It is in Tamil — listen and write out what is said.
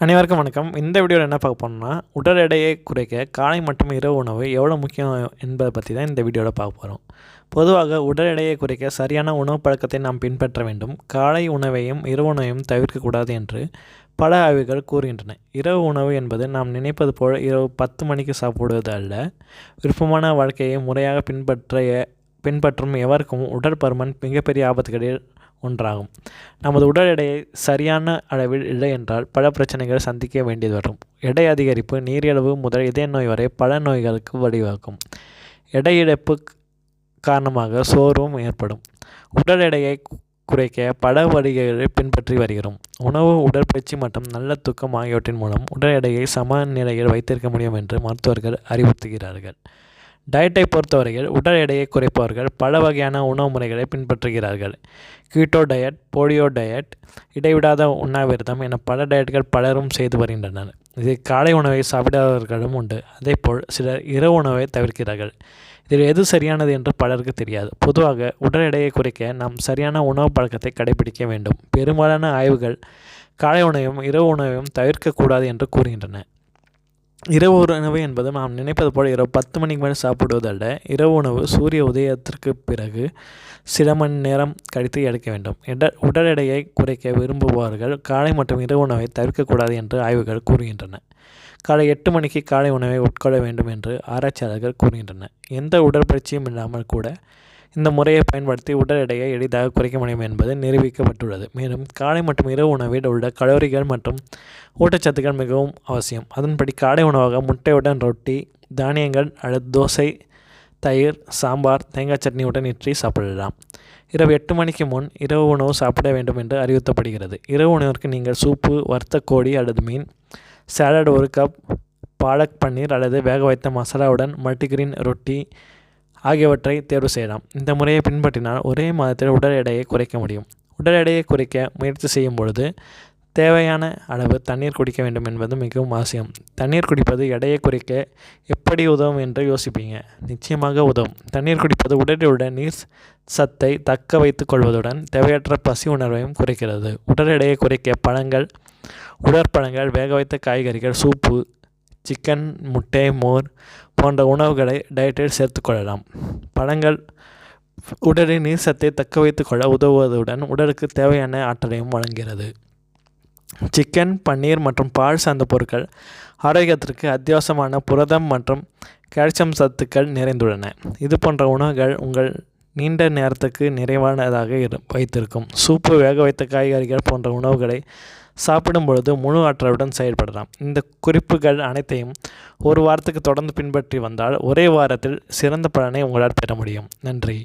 அனைவருக்கும் வணக்கம். இந்த வீடியோவில் என்ன பார்க்க போனோம்னா உடல் எடையை குறைக்க காலை மற்றும் இரவு உணவு எவ்வளோ முக்கியம் என்பதை பற்றி தான் இந்த வீடியோவில் பார்க்க போகிறோம் பொதுவாக உடல் எடையை குறைக்க சரியான உணவு பழக்கத்தை நாம் பின்பற்ற வேண்டும். காலை உணவையும் இரவு உணவையும் தவிர்க்கக்கூடாது என்று பல ஆய்வுகள் கூறுகின்றன. இரவு உணவு என்பது நாம் நினைப்பது போல் இரவு பத்து மணிக்கு சாப்பிடுவது அல்ல. விருப்பமான வாழ்க்கையை முறையாக பின்பற்ற பின்பற்றும் எவருக்கும் உடற்பருமன் மிகப்பெரிய ஆபத்துகளில் ஒன்றாகும். நமது உடல் எடையை சரியான அளவில் இல்லை என்றால் பல பிரச்சனைகள் சந்திக்க வேண்டியது வரும். எடை அதிகரிப்பு நீரிழிவு முதல் இதய நோய் வரை பல நோய்களுக்கு வழிவகுக்கும். எடை இழப்பு காரணமாக சோர்வும் ஏற்படும். உடல் எடையை குறைக்க பல வழிகளை பின்பற்றி வருகிறோம். உணவு உடற்பயிற்சி மற்றும் நல்ல தூக்கம் ஆகியவற்றின் மூலம் உடல் எடையை சமநிலையில் வைத்திருக்க முடியும் என்று மருத்துவர்கள் அறிவுறுத்துகிறார்கள். டயட்டை பொறுத்தவரையில் உடல் எடையை குறைப்பவர்கள் பல வகையான உணவு முறைகளை பின்பற்றுகிறார்கள். கீட்டோ டயட் போலியோ டயட் இடைவிடாத உண்ணாவிரதம் என பல டயட்கள் பலரும் செய்து வருகின்றனர். இது காலை உணவை சாப்பிடாதவர்களும் உண்டு. அதேபோல் சிலர் இரவு உணவை தவிர்க்கிறார்கள். இதில் எது சரியானது என்று பலருக்கு தெரியாது. பொதுவாக உடல் எடையை குறைக்க நாம் சரியான உணவு பழக்கத்தை கடைபிடிக்க வேண்டும். பெரும்பாலான ஆய்வுகள் காலை உணவையும் இரவு உணவையும் தவிர்க்கக்கூடாது என்று கூறுகின்றன. இரவு உணவு என்பது நாம் நினைப்பது போல் இரவு பத்து மணிக்கு மேலே சாப்பிடுவதல்ல. இரவு உணவு சூரிய உதயத்திற்கு பிறகு சில மணி நேரம் கழித்து எடுக்க வேண்டும். எட உடல் எடையை குறைக்க விரும்புபவர்கள் காலை மற்றும் இரவு உணவை தவிர்க்கக்கூடாது என்று ஆய்வுகள் கூறுகின்றன. காலை எட்டு மணிக்கு காலை உணவை உட்கொள்ள வேண்டும் என்று ஆராய்ச்சியாளர்கள் கூறுகின்றனர். எந்த உடற்பயிற்சியும் இல்லாமல் கூட இந்த முறையை பயன்படுத்தி உடல் எடையை எளிதாக குறைக்க முடியும் என்பது நிரூபிக்கப்பட்டுள்ளது. மேலும் காலை மற்றும் இரவு உணவில் உள்ள கலோரிகள் மற்றும் ஊட்டச்சத்துக்கள் மிகவும் அவசியம். அதன்படி காலை உணவாக முட்டையுடன் ரொட்டி தானியங்கள் அல்லது தோசை தயிர் சாம்பார் தேங்காய் சட்னியுடன் இற்றி சாப்பிடலாம். இரவு எட்டு மணிக்கு முன் இரவு உணவு சாப்பிட வேண்டும் என்று அறிவுறுத்தப்படுகிறது. இரவு உணவிற்கு நீங்கள் சூப்பு வறுத்த கோழி அல்லது மீன் சாலட் ஒரு கப் பாலக் பன்னீர் அல்லது வேக வைத்த மசாலாவுடன் மல்டிகிரீன் ரொட்டி ஆகியவற்றை தேர்வு செய்யலாம். இந்த முறையை பின்பற்றினால் ஒரே மாதத்தில் உடல் எடையை குறைக்க முடியும். உடல் எடையை குறைக்க முயற்சி செய்யும் பொழுது தேவையான அளவு தண்ணீர் குடிக்க வேண்டும் என்பது மிகவும் அவசியம். தண்ணீர் குடிப்பது எடையை குறைக்க எப்படி உதவும் என்று யோசிப்பீங்க? நிச்சயமாக உதவும். தண்ணீர் குடிப்பது உடலில் உள்ள நீர் சத்தை தக்க வைத்துக் கொள்வதுடன் தேவையற்ற பசி உணர்வையும் குறைக்கிறது. உடல் எடையை குறைக்க பழங்கள் உடற்பழங்கள் வேக வைத்த காய்கறிகள் சூப்பு சிக்கன் முட்டை மோர் போன்ற உணவுகளை டயட்டில் சேர்த்துக்கொள்ளலாம் பழங்கள் உடலின் நீர் சத்தை தக்க வைத்துக்கொள்ள உதவுவதுடன் உடலுக்கு தேவையான ஆற்றலையும் வழங்குகிறது. சிக்கன் பன்னீர் மற்றும் பால் சார்ந்த பொருட்கள் ஆரோக்கியத்திற்கு அத்தியாவசியமான புரதம் மற்றும் கால்சியம் சத்துக்கள் நிறைந்துள்ளன. இது போன்ற உணவுகள் உங்கள் நீண்ட நேரத்துக்கு நிறைவானதாக இரு வைத்திருக்கும். சூப்பு வேக வைத்த காய்கறிகள் போன்ற உணவுகளை சாப்பிடும் பொழுது முழு ஆற்றலுடன் செயல்படலாம். இந்த குறிப்புகள் அனைத்தையும் ஒரு வாரத்துக்கு தொடர்ந்து பின்பற்றி வந்தால் ஒரே வாரத்தில் சிறந்த பலனை உங்களால் பெற முடியும். நன்றி.